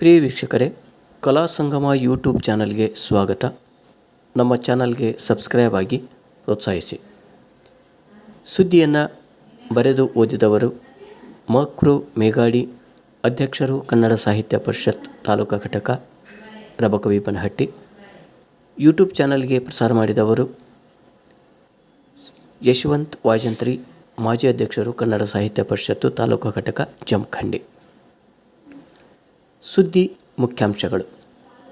ಪ್ರಿಯ ವೀಕ್ಷಕರೇ, ಕಲಾ ಸಂಗಮ ಯೂಟ್ಯೂಬ್ ಚಾನಲ್ಗೆ ಸ್ವಾಗತ. ನಮ್ಮ ಚಾನಲ್ಗೆ ಸಬ್ಸ್ಕ್ರೈಬ್ ಆಗಿ ಪ್ರೋತ್ಸಾಹಿಸಿ. ಸುದ್ದಿಯನ್ನು ಬರೆದು ಓದಿದವರು ಮಕ್ರು ಮೇಗಾಡಿ ಅಧ್ಯಕ್ಷರು ಕನ್ನಡ ಸಾಹಿತ್ಯ ಪರಿಷತ್ ತಾಲೂಕಾ ಘಟಕ ರಬಕವಿ ಬನಹಟ್ಟಿ, ಯೂಟ್ಯೂಬ್ ಚಾನಲ್ಗೆ ಪ್ರಸಾರ ಮಾಡಿದವರು ಯಶವಂತ್ ವಾಜಂತ್ರಿ, ಮಾಜಿ ಅಧ್ಯಕ್ಷರು ಕನ್ನಡ ಸಾಹಿತ್ಯ ಪರಿಷತ್ತು ತಾಲೂಕಾ ಘಟಕ ಜಮಖಂಡಿ. ಸುದ್ದಿ ಮುಖ್ಯಾಂಶಗಳು.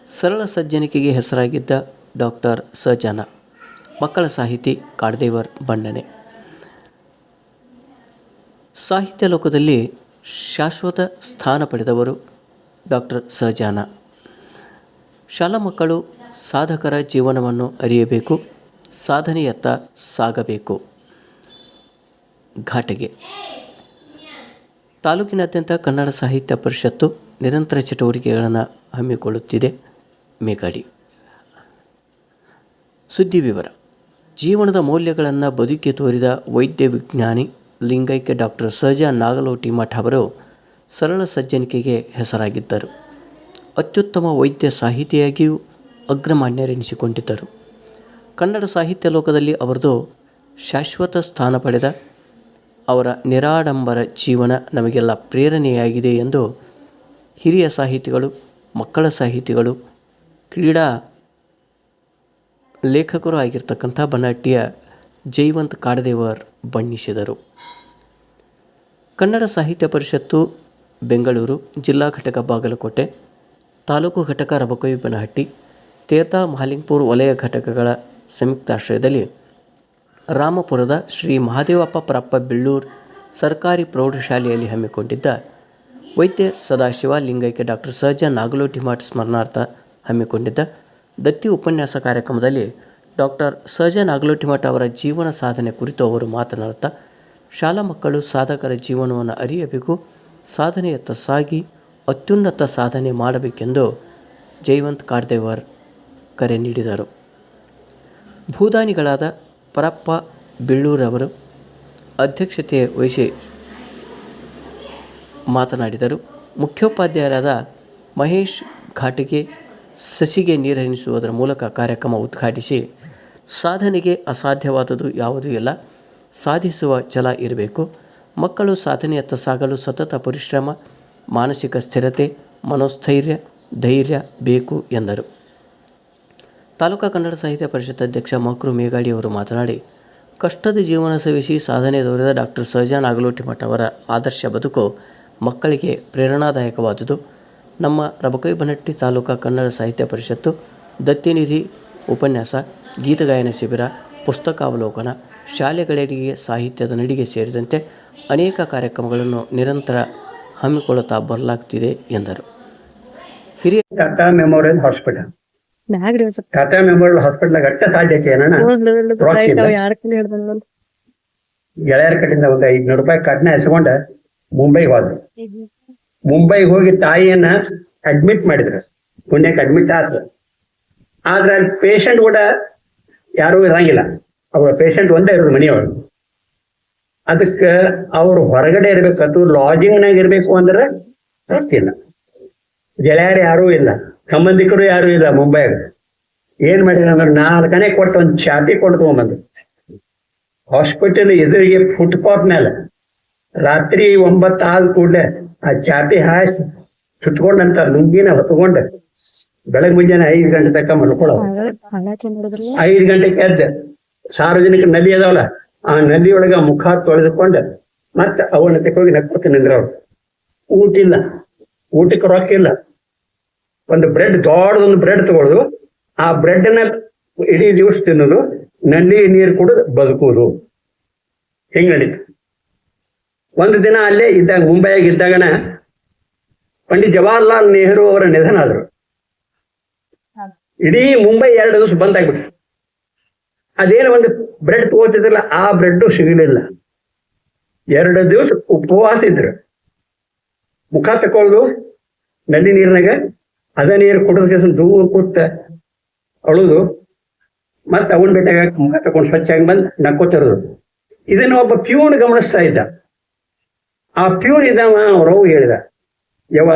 ಸರಳ ಸಜ್ಜನಿಕೆಗೆ ಹೆಸರಾಗಿದ್ದ ಡಾಕ್ಟರ್ ಸಜಾನ ಮಕ್ಕಳ ಸಾಹಿತಿ ಕಾಡದೇವರ್ ಬಣ್ಣನೆ. ಸಾಹಿತ್ಯ ಲೋಕದಲ್ಲಿ ಶಾಶ್ವತ ಸ್ಥಾನ ಪಡೆದವರು ಡಾಕ್ಟರ್ ಸಜಾನ ಶಾಲಾ ಮಕ್ಕಳು ಸಾಧಕರ ಜೀವನವನ್ನು ಅರಿಯಬೇಕು, ಸಾಧನೆಯತ್ತ ಸಾಗಬೇಕು. ಘಾಟಿಗೆ. ತಾಲೂಕಿನಾದ್ಯಂತ ಕನ್ನಡ ಸಾಹಿತ್ಯ ಪರಿಷತ್ತು ನಿರಂತರ ಚಟುವಟಿಕೆಗಳನ್ನು ಹಮ್ಮಿಕೊಳ್ಳುತ್ತಿದೆ ಮೇಘಾಡಿ. ಸುದ್ದಿ ವಿವರ. ಜೀವನದ ಮೌಲ್ಯಗಳನ್ನು ಬದುಕಿ ತೋರಿದ ವೈದ್ಯ ವಿಜ್ಞಾನಿ, ಲಿಂಗೈಕ್ಯ ಡಾಕ್ಟರ್ ಸಹಜಾ ನಾಗಲೋಟಿ ಮಠ ಅವರು ಸರಳ ಸಜ್ಜನಿಕೆಗೆ ಹೆಸರಾಗಿದ್ದರು. ಅತ್ಯುತ್ತಮ ವೈದ್ಯ ಸಾಹಿತಿಯಾಗಿಯೂ ಅಗ್ರಮಾನ್ಯರೆನಿಸಿಕೊಂಡಿದ್ದರು. ಕನ್ನಡ ಸಾಹಿತ್ಯ ಲೋಕದಲ್ಲಿ ಅವರದು ಶಾಶ್ವತ ಸ್ಥಾನ ಪಡೆದ ಅವರ ನಿರಾಡಂಬರ ಜೀವನ ನಮಗೆಲ್ಲ ಪ್ರೇರಣೆಯಾಗಿದೆ ಎಂದು ಹಿರಿಯ ಸಾಹಿತಿಗಳು, ಮಕ್ಕಳ ಸಾಹಿತಿಗಳು, ಕ್ರೀಡಾ ಲೇಖಕರು ಆಗಿರ್ತಕ್ಕಂಥ ಬನಹಟ್ಟಿಯ ಜೈವಂತ್ ಕಾಡದೇವರ್ ಬಣ್ಣಿಸಿದರು. ಕನ್ನಡ ಸಾಹಿತ್ಯ ಪರಿಷತ್ತು, ಬೆಂಗಳೂರು, ಜಿಲ್ಲಾ ಘಟಕ ಬಾಗಲಕೋಟೆ, ತಾಲೂಕು ಘಟಕ ರಬಕವಿ ಬನಹಟ್ಟಿ ತೇತಾ ಮಹಾಲಿಂಗ್ಪುರ್ ವಲಯ ಘಟಕಗಳ ಸಂಯುಕ್ತಾಶ್ರಯದಲ್ಲಿ ರಾಮಪುರದ ಶ್ರೀ ಮಹಾದೇವಪ್ಪ ಪ್ರಪ್ಪ ಬೆಳ್ಳೂರ್ ಸರ್ಕಾರಿ ಪ್ರೌಢಶಾಲೆಯಲ್ಲಿ ಹಮ್ಮಿಕೊಂಡಿದ್ದ ವೈದ್ಯ ಸದಾಶಿವ ಲಿಂಗೈಕ್ಯ ಡಾಕ್ಟರ್ ಸಹಜ ನಾಗಲೋಟಿ ಮಠ ಸ್ಮರಣಾರ್ಥ ಹಮ್ಮಿಕೊಂಡಿದ್ದ ದತ್ತಿ ಉಪನ್ಯಾಸ ಕಾರ್ಯಕ್ರಮದಲ್ಲಿ ಡಾಕ್ಟರ್ ಸಹಜ ನಾಗಲೋಟಿ ಮಠ ಅವರ ಜೀವನ ಸಾಧನೆ ಕುರಿತು ಅವರು ಮಾತನಾಡುತ್ತಾ, ಶಾಲಾ ಮಕ್ಕಳು ಸಾಧಕರ ಜೀವನವನ್ನು ಅರಿಯಬೇಕು, ಸಾಧನೆಯತ್ತ ಸಾಗಿ, ಅತ್ಯುನ್ನತ ಸಾಧನೆ ಮಾಡಬೇಕೆಂದು ಜೈವಂತ್ ಕಾಡ್ದೇವರ್ ಕರೆ ನೀಡಿದರು. ಭೂದಾನಿಗಳಾದ ಪರಪ್ಪ ಬಿಳ್ಳೂರವರು ಅಧ್ಯಕ್ಷತೆ ವಹಿಸಿ ಮಾತನಾಡಿದರು. ಮುಖ್ಯೋಪಾಧ್ಯಾಯರಾದ ಮಹೇಶ್ ಘಾಟಿಗೆ ಸಸಿಗೆ ನೀರಣಿಸುವುದರ ಮೂಲಕ ಕಾರ್ಯಕ್ರಮ ಉದ್ಘಾಟಿಸಿ, ಸಾಧನೆಗೆ ಅಸಾಧ್ಯವಾದುದು ಯಾವುದೂ ಇಲ್ಲ. ಸಾಧಿಸುವ ಛಲ ಇರಬೇಕು. ಮಕ್ಕಳು ಸಾಧನೆಯತ್ತ ಸಾಗಲು ಸತತ ಪರಿಶ್ರಮ, ಮಾನಸಿಕ ಸ್ಥಿರತೆ, ಮನೋಸ್ಥೈರ್ಯ, ಧೈರ್ಯ ಬೇಕು ಎಂದರು. ತಾಲೂಕಾ ಕನ್ನಡ ಸಾಹಿತ್ಯ ಪರಿಷತ್ ಅಧ್ಯಕ್ಷ ಮಕ್ರು ಮೇಗಾಡಿ ಅವರು ಮಾತನಾಡಿ, ಕಷ್ಟದ ಜೀವನ ಸವಿಸಿ ಸಾಧನೆ ದೊರೆದ ಡಾಕ್ಟರ್ ಸಹಜಾನ್ ಆಗಲೋಟಿ ಮಠ ಅವರ ಆದರ್ಶ ಬದುಕು ಮಕ್ಕಳಿಗೆ ಪ್ರೇರಣಾದಾಯಕವಾದುದು. ನಮ್ಮ ರಬಕೈ ಬನಟ್ಟಿ ತಾಲೂಕಾ ಕನ್ನಡ ಸಾಹಿತ್ಯ ಪರಿಷತ್ತು ದತ್ತಿನಿಧಿ ಉಪನ್ಯಾಸ ಗೀತಗಾಯನ ಶಿಬಿರ ಪುಸ್ತಕಾವಲೋಕನ ಶಾಲೆಗಳಿಗೆ ಸಾಹಿತ್ಯದ ನಡಿಗೆ ಸೇರಿದಂತೆ ಅನೇಕ ಕಾರ್ಯಕ್ರಮಗಳನ್ನು ನಿರಂತರ ಹಮ್ಮಿಕೊಳ್ಳುತ್ತಾ ಬರಲಾಗುತ್ತಿದೆ ಎಂದರು. ಹಿರಿಯ Tata Memorial Hospital Tata Memorial Hospital ಅಟ್ಟ ಸಾಧ್ಯತೆ ಗೆಳೆಯರ ಕಡೆಯಿಂದ ಒಂದು ಐದ್ನೂರು ರೂಪಾಯಿ ಕಟ್ನ ಎಸ್ಕೊಂಡ ಮುಂಬೈಗೆ ಹೋದ್ರು. ಮುಂಬೈಗೆ ಹೋಗಿ ತಾಯಿಯನ್ನ ಅಡ್ಮಿಟ್ ಮಾಡಿದ್ರು. ಪುಣ್ಯಕ್ಕೆ ಅಡ್ಮಿಟ್ ಆದ್ರು. ಆದ್ರೆ ಅಲ್ಲಿ ಪೇಷಂಟ್ ಕೂಡ ಯಾರೂ ಇರಂಗಿಲ್ಲ. ಅವ್ರ ಪೇಷಂಟ್ ಒಂದೇ ಇರೋದು ಮನೆಯವರು. ಅದಕ್ಕೆ ಅವ್ರು ಹೊರಗಡೆ ಇರ್ಬೇಕಂತೂ ಲಾಜಿಂಗ್ನಾಗ ಇರಬೇಕು ಅಂದ್ರೆ ಇಲ್ಲ. ಗೆಳೆಯರು ಯಾರೂ ಇಲ್ಲ. ಸಂಬಂಧಿಕರು ಯಾರೂ ಇಲ್ಲ ಮುಂಬೈ ಏನ್ ಮಾಡಿದ್ರು ಅಂದ್ರೆ ನಾಲ್ಕನೇ ಕೊಟ್ಟು ಒಂದು ಚಾಪಿ ಕೊಟ್ಟು ತಗೊಂಬಂದು ಹಾಸ್ಪಿಟಲ್ ಎದುರಿಗೆ ಫುಟ್ಪಾತ್ ಮೇಲೆ. ರಾತ್ರಿ ಒಂಬತ್ತು ಆದ ಕೂಡ ಆ ಚಾಪಿ ಹಾಸಿ ಸುತ್ಕೊಂಡಂತ ಲುಂಗಿನ ಹೊತ್ಕೊಂಡ ಬೆಳಗ್ ಮುಂಜಾನೆ ಐದು ಗಂಟೆ ತಕ್ಕ ಮಲ್ಕೊಳ್ಳೋ ಐದು ಗಂಟೆಗೆ ಎದ್ದ ಸಾರ್ವಜನಿಕ ನದಿ ಅದಾವಲ್ಲ ಆ ನದಿ ಒಳಗ ಮುಖ ತೊಳೆದುಕೊಂಡ ಮತ್ತೆ ಅವನ ತೆಕ್ಕೋಗಿ ನಕ್ಕೋತ ನಿಂದ್ರವ್ರು ಊಟ ಇಲ್ಲ ಊಟಕ್ಕೆ ರೊಕ್ಕ ಇಲ್ಲ. ಒಂದು ಬ್ರೆಡ್ ದೊಡ್ಡದೊಂದು ಬ್ರೆಡ್ ತಗೊಳ್ಳೋದು ಆ ಬ್ರೆಡ್ನ ಇಡೀ ದಿವಸ ತಿನ್ನೋದು ನಲ್ಲಿ ನೀರು ಕುಡಿದು ಬದುಕುವುದು ಹೆಂಗ್ ನಡೀತು? ಒಂದು ದಿನ ಅಲ್ಲೇ ಇದ್ದಾಗ, ಮುಂಬೈಯಾಗ ಇದ್ದಾಗನ ಪಂಡಿತ್ ಜವಾಹರ್ಲಾಲ್ ನೆಹರು ಅವರ ನಿಧನ ಆದರು ಇಡೀ ಮುಂಬೈ ಎರಡು ದಿವಸ ಬಂದಾಗ್ಬಿಟ್ಟು ಅದೇನು ಒಂದು ಬ್ರೆಡ್ ತಗೋತಿದ್ರಲ್ಲ, ಆ ಬ್ರೆಡ್ ಸಿಗಲಿಲ್ಲ. ಎರಡು ದಿವಸ ಉಪವಾಸ ಇದ್ರು. ಮುಖ ತಕೊಳ್ಳೋದು ನಲ್ಲಿ ನೀರಿನಾಗ, ಅದ ನೀರು ಕುಡಿದ ದೂರ ಕೂತ ಅಳುದು, ಮತ್ತೆ ಅವನ್ ಬೆಟ್ಟಾಗ ಮುಖ ತಕೊಂಡು ಸ್ವಚ್ಛಾಗಿ ಬಂದು ನಕ್ಕೋತಿರೋದು. ಇದನ್ನ ಒಬ್ಬ ಪ್ಯೂನ್ ಗಮನಿಸ್ತಾ ಇದ್ದ. ಆ ಪ್ಯೂರ್ ಇದಾವ ಅವ್ರವ್ ಹೇಳಿದ. ಯವ